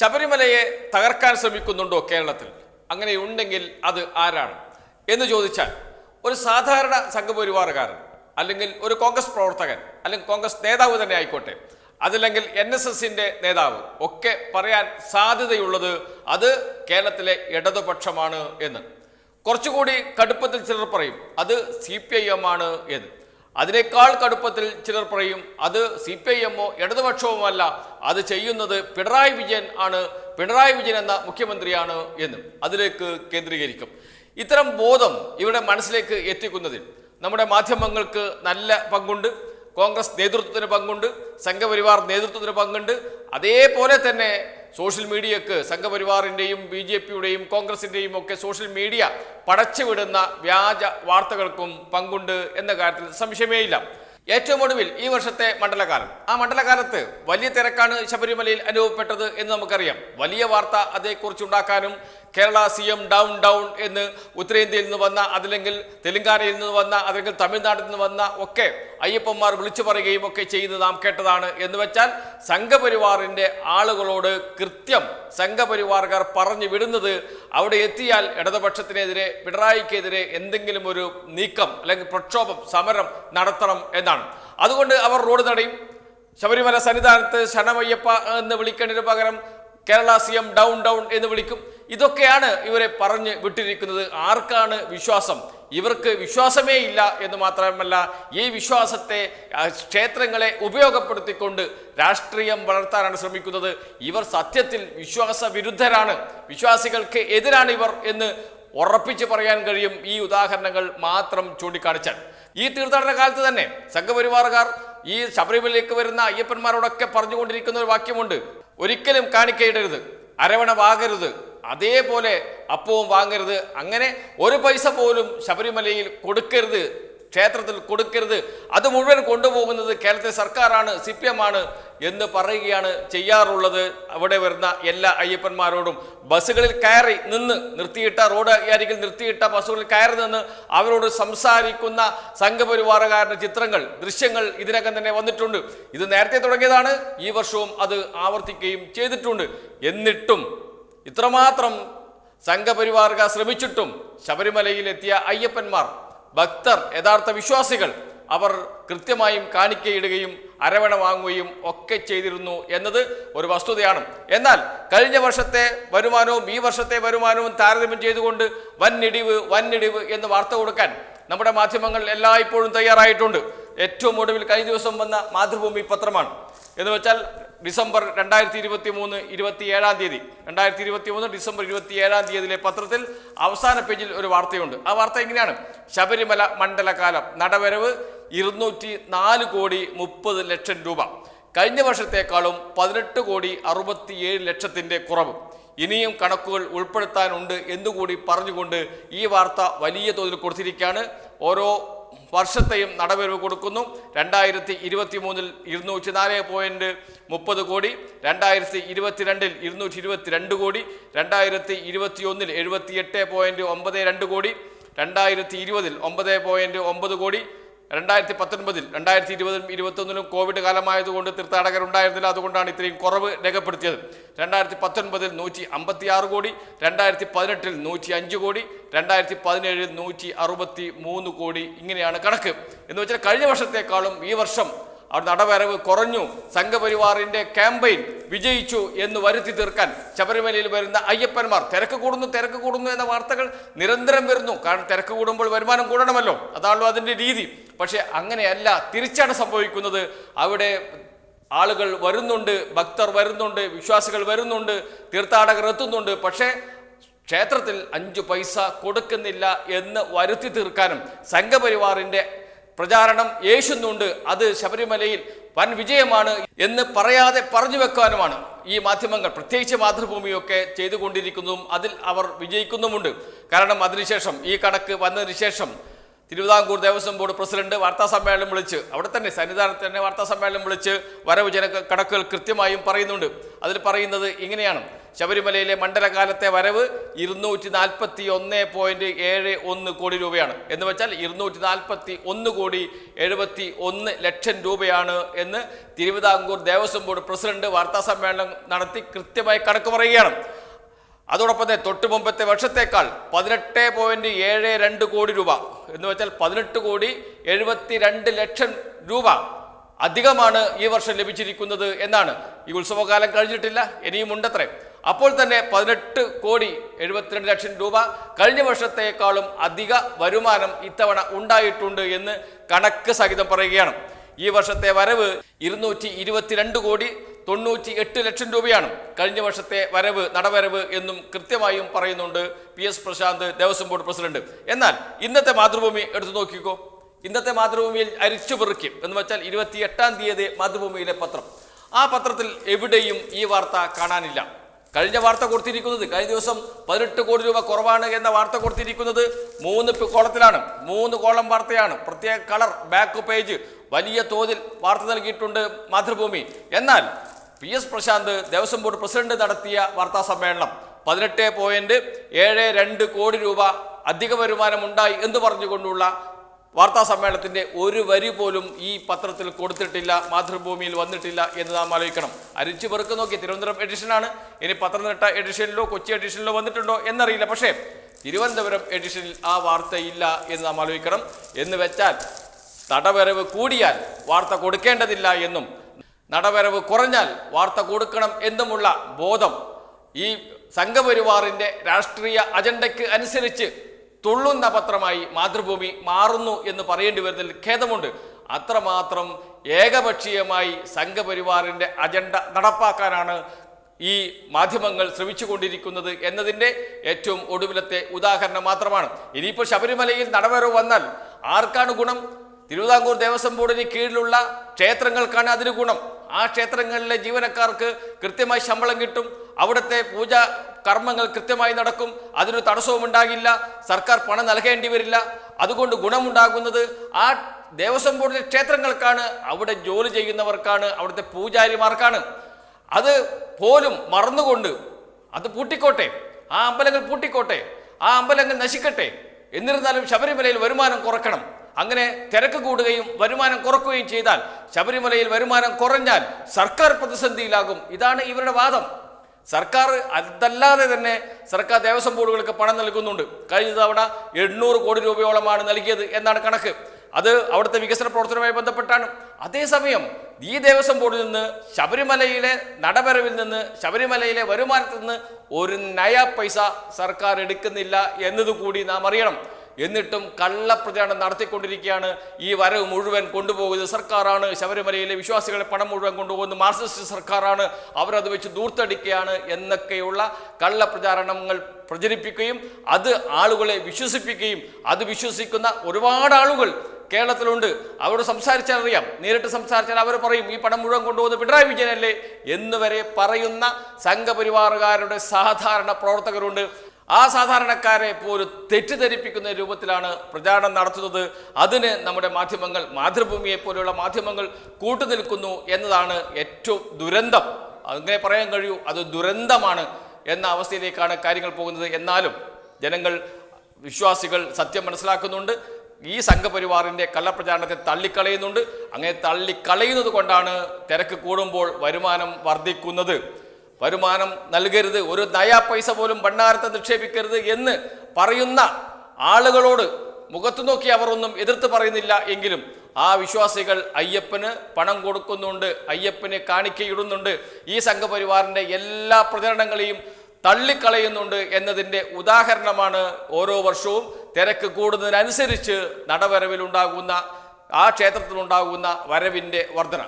ശബരിമലയെ തകർക്കാൻ ശ്രമിക്കുന്നുണ്ടോ കേരളത്തിൽ? അങ്ങനെ ഉണ്ടെങ്കിൽ അത് ആരാണ്? എന്ന് ചോദിച്ചാൽ ഒരു സാധാരണ സംഘപരിവാറുകാരൻ അല്ലെങ്കിൽ ഒരു കോൺഗ്രസ് പ്രവർത്തകൻ അല്ലെങ്കിൽ കോൺഗ്രസ് നേതാവ് തന്നെ ആയിക്കോട്ടെ. അതല്ലെങ്കിൽ എൻ എസ് എസിന്റെ നേതാവ് ഒക്കെ പറയാൻ സാധ്യതയുള്ളത് അത് കേരളത്തിലെ ഇടതുപക്ഷമാണ് എന്ന്. കുറച്ചുകൂടി കടുപ്പത്തിൽ ചിലർ പറയും അത് സി പി ഐ എം ആണ് എന്ന്. അതിനേക്കാൾ കടുപ്പത്തിൽ ചിലർ പറയും അത് സി പി ഐ എമ്മോ ഇടതുപക്ഷവുമല്ല അത് ചെയ്യുന്നത് പിണറായി വിജയൻ ആണ് പിണറായി വിജയൻ എന്ന മുഖ്യമന്ത്രിയാണ് എന്നും അതിലേക്ക് കേന്ദ്രീകരിക്കും. ഇത്തരം ബോധം ഇവിടെ മനസ്സിലേക്ക് എത്തിക്കുന്നതിൽ നമ്മുടെ മാധ്യമങ്ങൾക്ക് നല്ല പങ്കുണ്ട് കോൺഗ്രസ് നേതൃത്വത്തിന് പങ്കുണ്ട് സംഘപരിവാർ നേതൃത്വത്തിന് പങ്കുണ്ട്. അതേപോലെ തന്നെ സോഷ്യൽ മീഡിയക്ക് സംഘപരിവാറിന്റെയും ബി ജെ പിയുടെയും കോൺഗ്രസിന്റെയും ഒക്കെ സോഷ്യൽ മീഡിയ പടച്ചുവിടുന്ന വ്യാജ വാർത്തകൾക്കും പങ്കുണ്ട് എന്ന കാര്യത്തിൽ സംശയമേയില്ല. ഏറ്റവും ഒടുവിൽ ഈ വർഷത്തെ മണ്ഡലകാലം. ആ മണ്ഡലകാലത്ത് വലിയ തിരക്കാണ് ശബരിമലയിൽ അനുഭവപ്പെട്ടത് എന്ന് നമുക്കറിയാം. വലിയ വാർത്ത അതേക്കുറിച്ച് ഉണ്ടാക്കാനും Kerala C M down down എന്ന് ഉത്തരേന്ത്യയിൽ നിന്ന് വന്ന അതല്ലെങ്കിൽ തെലങ്കാനയിൽ നിന്ന് വന്ന അതല്ലെങ്കിൽ തമിഴ്നാട്ടിൽ നിന്ന് വന്ന ഒക്കെ അയ്യപ്പന്മാർ വിളിച്ചു പറയുകയും ഒക്കെ ചെയ്യുന്നത് നാം കേട്ടതാണ്. എന്ന് വെച്ചാൽ സംഘപരിവാറിന്റെ ആളുകളോട് കൃത്യം സംഘപരിവാറുകാർ പറഞ്ഞു വിടുന്നത് അവിടെ എത്തിയാൽ ഇടതുപക്ഷത്തിനെതിരെ പിണറായിക്കെതിരെ എന്തെങ്കിലും ഒരു നീക്കം അല്ലെങ്കിൽ പ്രക്ഷോഭം സമരം നടത്തണം എന്നാണ്. അതുകൊണ്ട് അവർ റോഡ് തടയും. ശബരിമല സന്നിധാനത്ത് ശണമയ്യപ്പ എന്ന് വിളിക്കേണ്ടതിന് പകരം Kerala C M down down എന്ന് വിളിക്കും. ഇതൊക്കെയാണ് ഇവരെ പറഞ്ഞ് വിട്ടിരിക്കുന്നത്. ആർക്കാണ് വിശ്വാസം? ഇവർക്ക് വിശ്വാസമേ ഇല്ല എന്ന് മാത്രമല്ല ഈ വിശ്വാസത്തെ ക്ഷേത്രങ്ങളെ ഉപയോഗപ്പെടുത്തിക്കൊണ്ട് രാഷ്ട്രീയം വളർത്താനാണ് ശ്രമിക്കുന്നത്. ഇവർ സത്യത്തിൽ വിശ്വാസ വിരുദ്ധരാണ് വിശ്വാസികൾക്ക് എതിരാണ് ഇവർ എന്ന് ഉറപ്പിച്ച് പറയാൻ കഴിയും ഈ ഉദാഹരണങ്ങൾ മാത്രം ചൂണ്ടിക്കാണിച്ചാൽ. ഈ തീർത്ഥാടന കാലത്ത് തന്നെ സംഘപരിവാറുകാർ ഈ ശബരിമലയിലേക്ക് വരുന്ന അയ്യപ്പന്മാരോടൊക്കെ പറഞ്ഞുകൊണ്ടിരിക്കുന്ന ഒരു വാക്യമുണ്ട്. ഒരിക്കലും കാണിക്കയിടരുത്. അരവണ വാങ്ങരുത് അതേപോലെ അപ്പവും വാങ്ങരുത്. അങ്ങനെ ഒരു പൈസ പോലും ശബരിമലയിൽ കൊടുക്കരുത്. ക്ഷേത്രത്തിൽ കൊടുക്കരുത്. അത് മുഴുവൻ കൊണ്ടുപോകുന്നത് കേരളത്തിലെ സർക്കാരാണ് സി പി എം ആണ് എന്ന് പറയുകയാണ് ചെയ്യാറുള്ളത്. അവിടെ വരുന്ന എല്ലാ അയ്യപ്പന്മാരോടും ബസ്സുകളിൽ കയറി നിന്ന് നിർത്തിയിട്ട റോഡ് അരികിൽ നിർത്തിയിട്ട ബസ്സുകളിൽ കയറി നിന്ന് അവരോട് സംസാരിക്കുന്ന സംഘപരിവാറുകാരുടെ ചിത്രങ്ങൾ ദൃശ്യങ്ങൾ ഇതിനകം തന്നെ വന്നിട്ടുണ്ട്. ഇത് നേരത്തെ തുടങ്ങിയതാണ്. ഈ വർഷവും അത് ആവർത്തിക്കുകയും ചെയ്തിട്ടുണ്ട്. എന്നിട്ടും ഇത്രമാത്രം സംഘപരിവാറുകാർ ശ്രമിച്ചിട്ടും ശബരിമലയിലെത്തിയ അയ്യപ്പന്മാർ ഭക്തർ യഥാർത്ഥ വിശ്വാസികൾ അവർ കൃത്യമായും കാണിക്കയിടുകയും അരവണ വാങ്ങുകയും ഒക്കെ ചെയ്തിരുന്നു എന്നത് ഒരു വസ്തുതയാണ്. എന്നാൽ കഴിഞ്ഞ വർഷത്തെ വരുമാനവും ഈ വർഷത്തെ വരുമാനവും താരതമ്യം ചെയ്തുകൊണ്ട് വന്നിടിവ് വന്നിടിവ് എന്ന് വാർത്ത കൊടുക്കാൻ നമ്മുടെ മാധ്യമങ്ങൾ എല്ലായ്പ്പോഴും തയ്യാറായിട്ടുണ്ട്. ഏറ്റവും ഒടുവിൽ കഴിഞ്ഞ ദിവസം വന്ന മാതൃഭൂമി പത്രമാണ്. എന്ന് വെച്ചാൽ ഡിസംബർ രണ്ടായിരത്തി ഇരുപത്തി മൂന്ന് ഇരുപത്തി ഏഴാം തീയതി. രണ്ടായിരത്തി ഇരുപത്തി മൂന്ന് ഡിസംബർ ഇരുപത്തി ഏഴാം തീയതിയിലെ പത്രത്തിൽ അവസാന പേജിൽ ഒരു വാർത്തയുണ്ട്. ആ വാർത്ത ഇങ്ങനെയാണ് ശബരിമല മണ്ഡലകാലം നടവരവ് ഇരുന്നൂറ്റി നാല് കോടി മുപ്പത് ലക്ഷം രൂപ. കഴിഞ്ഞ വർഷത്തേക്കാളും പതിനെട്ട് കോടി അറുപത്തിയേഴ് ലക്ഷത്തിന്റെ കുറവ്. ഇനിയും കണക്കുകൾ ഉൾപ്പെടുത്താനുണ്ട് എന്നുകൂടി പറഞ്ഞുകൊണ്ട് ഈ വാർത്ത വലിയ തോതിൽ കൊടുത്തിരിക്കുകയാണ്. ഓരോ വർഷത്തെയും നടവരവ് കൊടുക്കുന്നു. രണ്ടായിരത്തി ഇരുപത്തി മൂന്നിൽ ഇരുന്നൂറ്റി നാല് പോയിന്റ് മുപ്പത് കോടി രണ്ടായിരത്തി ഇരുപത്തിരണ്ടിൽ ഇരുന്നൂറ്റി ഇരുപത്തിരണ്ട് കോടി രണ്ടായിരത്തി ഇരുപത്തി ഒന്നിൽ എഴുപത്തിയെട്ട് പോയിന്റ് ഒമ്പത് രണ്ട് കോടി രണ്ടായിരത്തി ഇരുപതിൽ ഒമ്പത് പോയിന്റ് ഒമ്പത് കോടി രണ്ടായിരത്തി പത്തൊൻപതിൽ രണ്ടായിരത്തി ഇരുപതിലും ഇരുപത്തൊന്നിലും കോവിഡ് കാലമായതുകൊണ്ട് തീർത്ഥാടകർ ഉണ്ടായിരുന്നില്ല അതുകൊണ്ടാണ് ഇത്രയും കുറവ് രേഖപ്പെടുത്തിയത്. രണ്ടായിരത്തി പത്തൊൻപതിൽ നൂറ്റി അമ്പത്തി ആറ് കോടി രണ്ടായിരത്തി പതിനെട്ടിൽ നൂറ്റി അഞ്ച് കോടി രണ്ടായിരത്തി പതിനേഴിൽ നൂറ്റി അറുപത്തി മൂന്ന് കോടി ഇങ്ങനെയാണ് കണക്ക്. എന്ന് വെച്ചാൽ കഴിഞ്ഞ വർഷത്തേക്കാളും ഈ വർഷം അവിടെ നടവരവ് കുറഞ്ഞു. സംഘപരിവാറിന്റെ ക്യാമ്പയിൻ വിജയിച്ചു എന്ന് വരുത്തി തീർക്കാൻ ശബരിമലയിൽ വരുന്ന അയ്യപ്പന്മാർ തിരക്ക് കൂടുന്നു തിരക്ക് കൂടുന്നു എന്ന വാർത്തകൾ നിരന്തരം വരുന്നു. കാരണം തിരക്ക് കൂടുമ്പോൾ വരുമാനം കൂടണമല്ലോ. അതാണല്ലോ അതിന്റെ രീതി. പക്ഷെ അങ്ങനെയല്ല തിരിച്ചാണ് സംഭവിക്കുന്നത്. അവിടെ ആളുകൾ വരുന്നുണ്ട് ഭക്തർ വരുന്നുണ്ട് വിശ്വാസികൾ വരുന്നുണ്ട് തീർത്ഥാടകർ എത്തുന്നുണ്ട്. പക്ഷേ ക്ഷേത്രത്തിൽ അഞ്ചു പൈസ കൊടുക്കുന്നില്ല എന്ന് വരുത്തി തീർക്കാനും സംഘപരിവാറിന്റെ പ്രചാരണം യേശുന്നുണ്ട് അത് ശബരിമലയിൽ വൻ വിജയമാണ് എന്ന് പറയാതെ പറഞ്ഞു വെക്കാനുമാണ് ഈ മാധ്യമങ്ങൾ. പ്രത്യേകിച്ച് മാതൃഭൂമിയൊക്കെ ചെയ്തുകൊണ്ടിരിക്കുന്നതും അതിൽ അവർ വിജയിക്കുന്നുമുണ്ട്. കാരണം അതിനുശേഷം ഈ കണക്ക് വന്നതിന് ശേഷം തിരുവിതാംകൂർ ദേവസ്വം ബോർഡ് പ്രസിഡന്റ് വാർത്താ സമ്മേളനം വിളിച്ച് അവിടെ തന്നെ സന്നിധാനത്ത് തന്നെ വാർത്താ സമ്മേളനം വിളിച്ച് വരവ് ജന കണക്കുകൾ കൃത്യമായും പറയുന്നുണ്ട്. അതിൽ പറയുന്നത് ഇങ്ങനെയാണ്. ശബരിമലയിലെ മണ്ഡലകാലത്തെ വരവ് ഇരുന്നൂറ്റി നാൽപ്പത്തി ഒന്ന് പോയിന്റ് ഏഴ് ഒന്ന് കോടി രൂപയാണ്. എന്ന് വെച്ചാൽ ഇരുന്നൂറ്റി നാൽപ്പത്തി ഒന്ന് കോടി എഴുപത്തി ഒന്ന് ലക്ഷം രൂപയാണ് എന്ന് തിരുവിതാംകൂർ ദേവസ്വം ബോർഡ് പ്രസിഡന്റ് വാർത്താ സമ്മേളനം നടത്തി കൃത്യമായി കണക്ക് പറയുകയാണ്. അതോടൊപ്പം തന്നെ തൊട്ട് മുമ്പത്തെ വർഷത്തേക്കാൾ പതിനെട്ട് പോയിന്റ് ഏഴ് രണ്ട് കോടി രൂപ. എന്ന് വെച്ചാൽ പതിനെട്ട് കോടി എഴുപത്തി രണ്ട് ലക്ഷം രൂപ അധികമാണ് ഈ വർഷം ലഭിച്ചിരിക്കുന്നത് എന്നാണ്. ഈ ഉത്സവകാലം കഴിഞ്ഞിട്ടില്ല ഇനിയും ഉണ്ടത്രേ അപ്പോൾ തന്നെ പതിനെട്ട് കോടി എഴുപത്തിരണ്ട് ലക്ഷം രൂപ കഴിഞ്ഞ വർഷത്തേക്കാളും അധിക വരുമാനം ഇത്തവണ ഉണ്ടായിട്ടുണ്ട് എന്ന് കണക്ക് സഹിതം പറയുകയാണ്. ഈ വർഷത്തെ വരവ് ഇരുന്നൂറ്റി കോടി തൊണ്ണൂറ്റി എട്ട് ലക്ഷം രൂപയാണ് കഴിഞ്ഞ വർഷത്തെ വരവ് നടവരവ് എന്നും കൃത്യമായും പറയുന്നുണ്ട് P S Prashant Devaswom board president. എന്നാൽ ഇന്നത്തെ മാതൃഭൂമി എടുത്തു നോക്കിക്കോ. ഇന്നത്തെ മാതൃഭൂമിയിൽ അരിച്ചു പെറുക്കി എന്ന് വെച്ചാൽ ഇരുപത്തി എട്ടാം തീയതി മാതൃഭൂമിയിലെ പത്രം. ആ പത്രത്തിൽ എവിടെയും ഈ വാർത്ത കാണാനില്ല. കഴിഞ്ഞ വാർത്ത കൊടുത്തിരിക്കുന്നത് കഴിഞ്ഞ ദിവസം പതിനെട്ട് കോടി രൂപ കുറവാണ് എന്ന വാർത്ത കൊടുത്തിരിക്കുന്നത് മൂന്ന് കോളത്തിലാണ്. മൂന്ന് കോളം വാർത്തയാണ്. പ്രത്യേക കളർ ബാക്ക് പേജ് വലിയ തോതിൽ വാർത്ത നൽകിയിട്ടുണ്ട് മാതൃഭൂമി. എന്നാൽ P S Prashant Devaswom board president നടത്തിയ വാർത്താ സമ്മേളനം. പതിനെട്ട് പോയിന്റ് ഏഴ് രണ്ട് കോടി രൂപ അധിക വരുമാനം ഉണ്ടായി എന്ന് പറഞ്ഞുകൊണ്ടുള്ള വാർത്താ സമ്മേളനത്തിന്റെ ഒരു വരി പോലും ഈ പത്രത്തിൽ കൊടുത്തിട്ടില്ല മാതൃഭൂമിയിൽ വന്നിട്ടില്ല എന്ന് നാം ആലോചിക്കണം. അരിച്ചു പെറുക്ക് നോക്കി തിരുവനന്തപുരം എഡിഷനാണ് ഇനി പത്തനംതിട്ട എഡിഷനിലോ കൊച്ചി എഡിഷനിലോ വന്നിട്ടുണ്ടോ എന്നറിയില്ല. പക്ഷേ തിരുവനന്തപുരം എഡിഷനിൽ ആ വാർത്തയില്ല എന്ന് നാം ആലോചിക്കണം. എന്ന് വെച്ചാൽ തടവരവ് കൂടിയാൽ വാർത്ത കൊടുക്കേണ്ടതില്ല എന്നും നടവരവ് കുറഞ്ഞാൽ വാർത്ത കൊടുക്കണം എന്നുമുള്ള ബോധം ഈ സംഘപരിവാറിന്റെ രാഷ്ട്രീയ അജണ്ടയ്ക്ക് അനുസരിച്ച് തുള്ളുന്ന പത്രമായി മാതൃഭൂമി മാറുന്നു എന്ന് പറയേണ്ടി വരുന്നതിൽ ഖേദമുണ്ട്. അത്രമാത്രം ഏകപക്ഷീയമായി സംഘപരിവാറിന്റെ അജണ്ട നടപ്പാക്കാനാണ് ഈ മാധ്യമങ്ങൾ ശ്രമിച്ചു കൊണ്ടിരിക്കുന്നത് എന്നതിന്റെ ഏറ്റവും ഒടുവിലത്തെ ഉദാഹരണം മാത്രമാണ്. ഇനിയിപ്പോൾ ശബരിമലയിൽ നടവരവ് വന്നാൽ ആർക്കാണ് ഗുണം? തിരുവിതാംകൂർ ദേവസ്വം ബോർഡിന് കീഴിലുള്ള ക്ഷേത്രങ്ങൾക്കാണ് അതിന് ഗുണം. ആ ക്ഷേത്രങ്ങളിലെ ജീവനക്കാർക്ക് കൃത്യമായി ശമ്പളം കിട്ടും. അവിടുത്തെ പൂജ കർമ്മങ്ങൾ കൃത്യമായി നടക്കും. അതിനൊരു തടസ്സവും ഉണ്ടാകില്ല. സർക്കാർ പണം നൽകേണ്ടി വരില്ല. അതുകൊണ്ട് ഗുണമുണ്ടാകുന്നത് ആ ദേവസ്വം ബോർഡിലെ ക്ഷേത്രങ്ങൾക്കാണ്. അവിടെ ജോലി ചെയ്യുന്നവർക്കാണ്. അവിടുത്തെ പൂജാരിമാർക്കാണ്. അത് പോലും മറന്നുകൊണ്ട് അത് പൂട്ടിക്കോട്ടെ. ആ അമ്പലങ്ങൾ പൂട്ടിക്കോട്ടെ. ആ അമ്പലങ്ങൾ നശിക്കട്ടെ. എന്നിരുന്നാലും ശബരിമലയിൽ വരുമാനം കുറക്കണം. അങ്ങനെ തിരക്ക് കൂടുകയും വരുമാനം കുറക്കുകയും ചെയ്താൽ ശബരിമലയിൽ വരുമാനം കുറഞ്ഞാൽ സർക്കാർ പ്രതിസന്ധിയിലാകും. ഇതാണ് ഇവരുടെ വാദം. സർക്കാർ അതല്ലാതെ തന്നെ സർക്കാർ ദേവസ്വം ബോർഡുകൾക്ക് പണം നൽകുന്നുണ്ട്. കഴിഞ്ഞ തവണ എണ്ണൂറ് കോടി രൂപയോളമാണ് നൽകിയത് എന്നാണ് കണക്ക്. അത് അവിടുത്തെ വികസന പ്രവർത്തനവുമായി ബന്ധപ്പെട്ടാണ്. അതേസമയം ഈ ദേവസ്വം ബോർഡിൽ നിന്ന് ശബരിമലയിലെ നടവരവിൽ നിന്ന് ശബരിമലയിലെ വരുമാനത്തിൽ നിന്ന് ഒരു നയ പൈസ സർക്കാർ എടുക്കുന്നില്ല എന്നതുകൂടി നാം അറിയണം. എന്നിട്ടും കള്ളപ്രചാരണം നടത്തിക്കൊണ്ടിരിക്കുകയാണ്. ഈ വരവ് മുഴുവൻ കൊണ്ടുപോകുന്നത് സർക്കാരാണ്. ശബരിമലയിലെ വിശ്വാസികളെ പണം മുഴുവൻ കൊണ്ടുപോകുന്നത് മാർക്സിസ്റ്റ് സർക്കാരാണ്. അവരത് വെച്ച് ദൂർത്തടിക്കുകയാണ് എന്നൊക്കെയുള്ള കള്ളപ്രചാരണങ്ങൾ പ്രചരിപ്പിക്കുകയും അത് ആളുകളെ വിശ്വസിപ്പിക്കുകയും അത് വിശ്വസിക്കുന്ന ഒരുപാട് ആളുകൾ കേരളത്തിലുണ്ട്. അവരോട് സംസാരിച്ചാൽ അറിയാം നേരിട്ട് സംസാരിച്ചാൽ അവർ പറയും ഈ പണം മുഴുവൻ കൊണ്ടുപോകുന്ന പിണറായി വിജയനല്ലേ? എന്നുവരെ പറയുന്ന സംഘപരിവാറുകാരുടെ സാധാരണ പ്രവർത്തകരുണ്ട്. ആ സാധാരണക്കാരെ പോലും തെറ്റിദ്ധരിപ്പിക്കുന്ന രൂപത്തിലാണ് പ്രചാരണം നടത്തുന്നത്. അതിന് നമ്മുടെ മാധ്യമങ്ങൾ മാതൃഭൂമിയെ പോലെയുള്ള മാധ്യമങ്ങൾ കൂട്ടുനിൽക്കുന്നു എന്നതാണ് ഏറ്റവും ദുരന്തം. അങ്ങനെ പറയാൻ കഴിയൂ അത് ദുരന്തമാണ് എന്ന അവസ്ഥയിലേക്കാണ് കാര്യങ്ങൾ പോകുന്നത്. എന്നാലും ജനങ്ങൾ വിശ്വാസികൾ സത്യം മനസ്സിലാക്കുന്നുണ്ട്. ഈ സംഘപരിവാറിന്റെ കള്ളപ്രചാരണത്തെ തള്ളിക്കളയുന്നുണ്ട്. അങ്ങനെ തള്ളിക്കളയുന്നത് കൊണ്ടാണ് തിരക്ക് കൂടുമ്പോൾ വരുമാനം വർദ്ധിക്കുന്നത്. വരുമാനം നൽകരുത്. ഒരു നയാ പൈസ പോലും ഭണ്ഡാരത്തെ നിക്ഷേപിക്കരുത് എന്ന് പറയുന്ന ആളുകളോട് മുഖത്തു നോക്കി അവർ ഒന്നും എതിർത്ത് പറയുന്നില്ല എങ്കിലും ആ വിശ്വാസികൾ അയ്യപ്പന് പണം കൊടുക്കുന്നുണ്ട് അയ്യപ്പന് കാണിക്കയിടുന്നുണ്ട്. ഈ സംഘപരിവാറിന്റെ എല്ലാ പ്രചരണങ്ങളെയും തള്ളിക്കളയുന്നുണ്ട് എന്നതിന്റെ ഉദാഹരണമാണ് ഓരോ വർഷവും തിരക്ക് കൂടുന്നതിനനുസരിച്ച് നടവരവിലുണ്ടാകുന്ന ആ ക്ഷേത്രത്തിലുണ്ടാകുന്ന വരവിന്റെ വർധന.